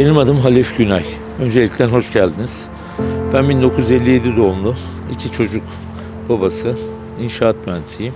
Benim adım Halef Günay. Öncelikle hoş geldiniz. Ben 1957 doğumlu, iki çocuk babası, inşaat mühendisiyim.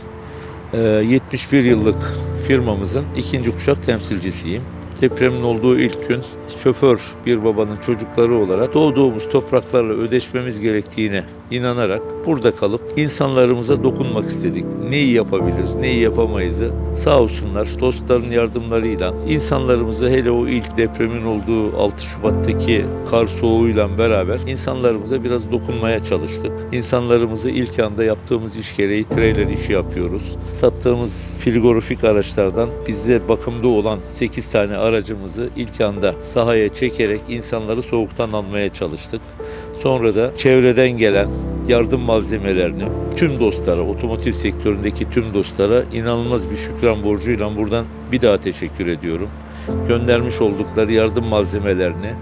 Ee, 71 yıllık firmamızın ikinci kuşak temsilcisiyim. Depremin olduğu ilk gün şoför bir babanın çocukları olarak doğduğumuz topraklarla ödeşmemiz gerektiğine inanarak burada kalıp insanlarımıza dokunmak istedik. Neyi yapabiliriz, neyi yapamayızı sağ olsunlar dostların yardımlarıyla insanlarımızı hele o ilk depremin olduğu 6 Şubat'taki kar soğuğuyla beraber insanlarımıza biraz dokunmaya çalıştık. İnsanlarımızı ilk anda yaptığımız iş gereği trailer işi yapıyoruz. Sattığımız frigorifik araçlardan bize bakımda olan 8 tane aracımızı ilk anda sahaya çekerek insanları soğuktan almaya çalıştık. Sonra da çevreden gelen yardım malzemelerini tüm dostlara, otomotiv sektöründeki tüm dostlara inanılmaz bir şükran borcuyla buradan bir daha teşekkür ediyorum. Göndermiş oldukları yardım malzemelerini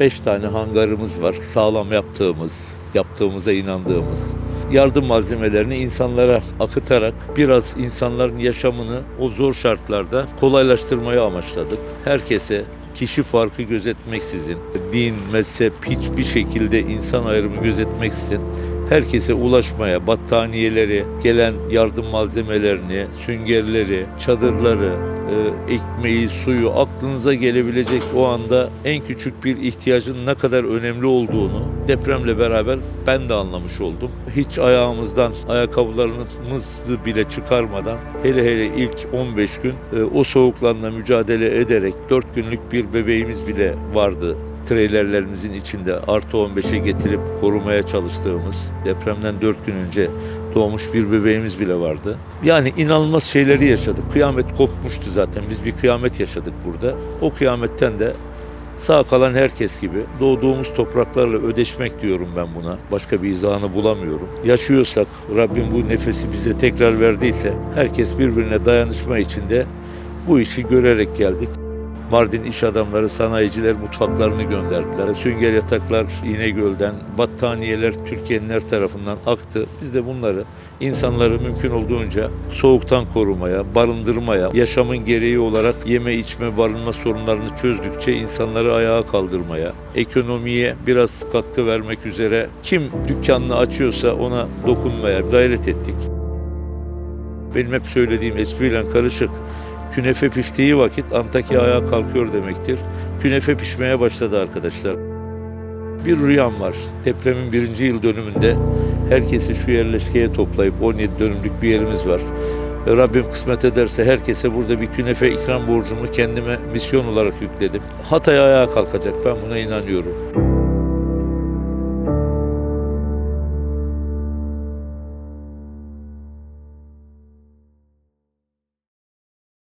5 tane hangarımız var. Sağlam yaptığımız, yaptığımıza inandığımız yardım malzemelerini insanlara akıtarak biraz insanların yaşamını o zor şartlarda kolaylaştırmayı amaçladık. Herkese kişi farkı gözetmeksizin, din, mezhep hiçbir şekilde insan ayrımı gözetmeksizin herkese ulaşmaya, battaniyeleri, gelen yardım malzemelerini, süngerleri, çadırları, e, ekmeği, suyu aklınıza gelebilecek o anda en küçük bir ihtiyacın ne kadar önemli olduğunu depremle beraber ben de anlamış oldum. Hiç ayağımızdan ayakkabılarımızı bile çıkarmadan hele hele ilk 15 gün e, o soğuklarla mücadele ederek 4 günlük bir bebeğimiz bile vardı treylerlerimizin içinde artı 15'e getirip korumaya çalıştığımız depremden 4 gün önce doğmuş bir bebeğimiz bile vardı. Yani inanılmaz şeyleri yaşadık. Kıyamet kopmuştu zaten. Biz bir kıyamet yaşadık burada. O kıyametten de sağ kalan herkes gibi doğduğumuz topraklarla ödeşmek diyorum ben buna. Başka bir izahını bulamıyorum. Yaşıyorsak, Rabbim bu nefesi bize tekrar verdiyse herkes birbirine dayanışma içinde bu işi görerek geldik. Mardin iş adamları, sanayiciler mutfaklarını gönderdiler. Sünger yataklar İnegöl'den, battaniyeler Türkiye'nin her tarafından aktı. Biz de bunları insanları mümkün olduğunca soğuktan korumaya, barındırmaya, yaşamın gereği olarak yeme içme barınma sorunlarını çözdükçe insanları ayağa kaldırmaya, ekonomiye biraz katkı vermek üzere kim dükkanını açıyorsa ona dokunmaya gayret ettik. Benim hep söylediğim espriyle karışık. Künefe piştiği vakit Antakya ayağa kalkıyor demektir. Künefe pişmeye başladı arkadaşlar. Bir rüyam var. Depremin birinci yıl dönümünde herkesi şu yerleşkeye toplayıp 17 dönümlük bir yerimiz var. Rabbim kısmet ederse herkese burada bir künefe ikram borcumu kendime misyon olarak yükledim. Hatay ayağa kalkacak ben buna inanıyorum.